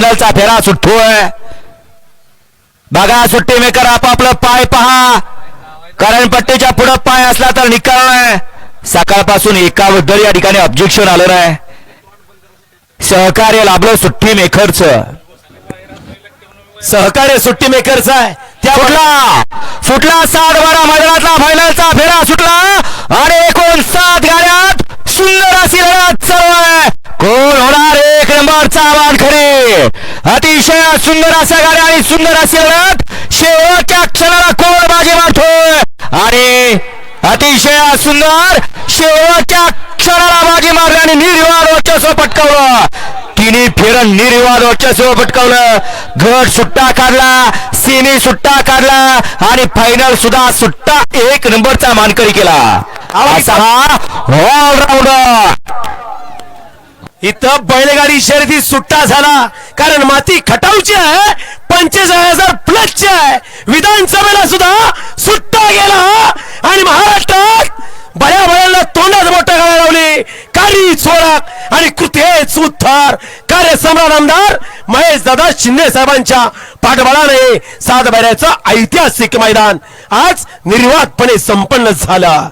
फायनलचा फेरा सुटतोय. बघा सुट्टी मेकर आपापलं पाय पहा. कारण पट्टीच्या पुढं पाय असला तर निकाल नाही. सकाळपासून एकाबद्दल या ठिकाणी ऑब्जेक्शन आलं नाही सहकार्य लाभलं सुट्टी मेकरच. सहकार्य सुट्टी मेकरच आहे. त्या फुटला फुटला सात बारा मैदानातला फायनलचा फेरा सुटला. आणि एकूण सात गाड्यात सुंदर अशी लढत चालू आहे. कोण होणार? एक नंबरचा वानखडे अतिशय सुंदर अशा गाड्या आणि सुंदर अशी लढत. शेवटच्या क्षणाला कोण बाजी मारतोय. आणि अतिशय सुंदर शेवटच्या क्षणाला बाजी मारली आणि निर्विवाद वर्चस्व पटकावलं. तिन्ही फेरन निर्विवाद वर्चस्व पटकावलं. गट सुट्टा काढला सेमी सुट्टा काढला आणि फायनल सुद्धा सुट्टा एक नंबरचा मानकरी केला. असा ऑलराऊंडर इथं बैलगाडी शर्यती सुट्टा झाला. कारण माती खटावची आहे पंचेचाळीस हजार प्लसची आहे. विधानसभेला सुद्धा सुट्टा गेला. आणि महाराष्ट्रात बऱ्या बऱ्याला तोंडात मोठं गाळा लावली. कारी चोराक आणि कृतेच उद्धार. कार्य सम्राट आमदार महेश दादा शिंदे साहेबांच्या पाठबळाने सातबऱ्याचं ऐतिहासिक मैदान आज निर्वाधपणे संपन्न झालं.